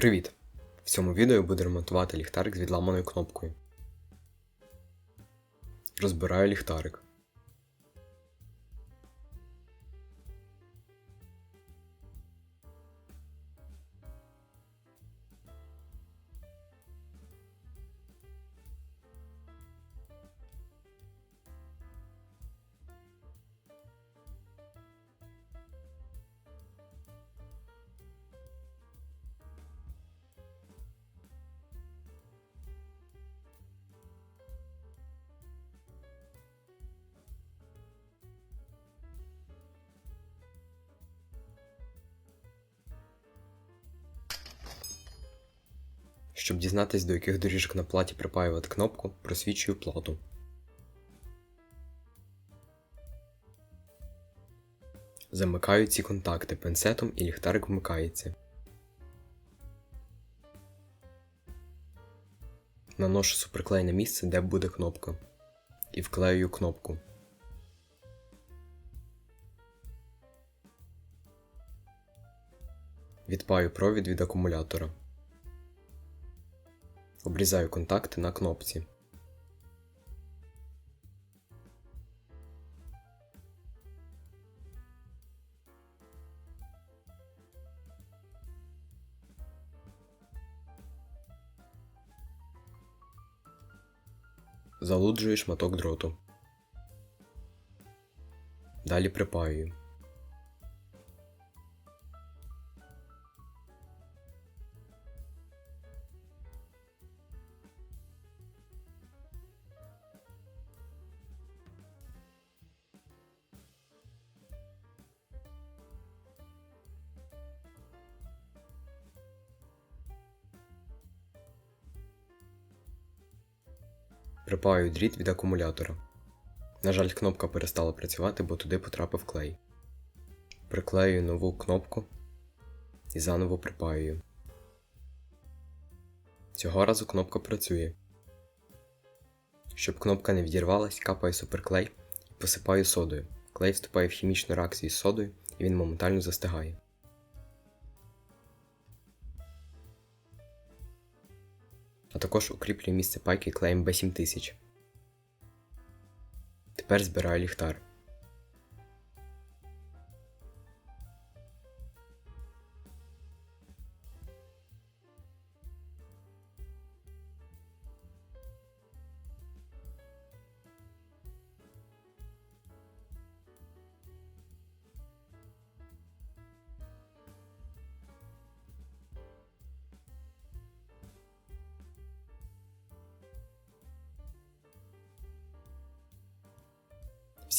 Привіт! В цьому відео буду ремонтувати ліхтарик з відламаною кнопкою. Розбираю ліхтарик. Щоб дізнатись, до яких доріжок на платі припаювати кнопку, просвічую плату. Замикаю ці контакти пинцетом і ліхтарик вмикається. Наношу суперклей на місце, де буде кнопка. І вклеюю кнопку. Відпаю провід від акумулятора. Обрізаю контакти на кнопці. Залуджую шматок дроту. Далі припаюю. Припаю дріт від акумулятора. На жаль, кнопка перестала працювати, бо туди потрапив клей. Приклею нову кнопку і заново припаюю. Цього разу кнопка працює. Щоб кнопка не відірвалась, капаю суперклей і посипаю содою. Клей вступає в хімічну реакцію з содою і він моментально застигає. А також укріплюю місце пайки клеєм B7000. Тепер збираю ліхтар.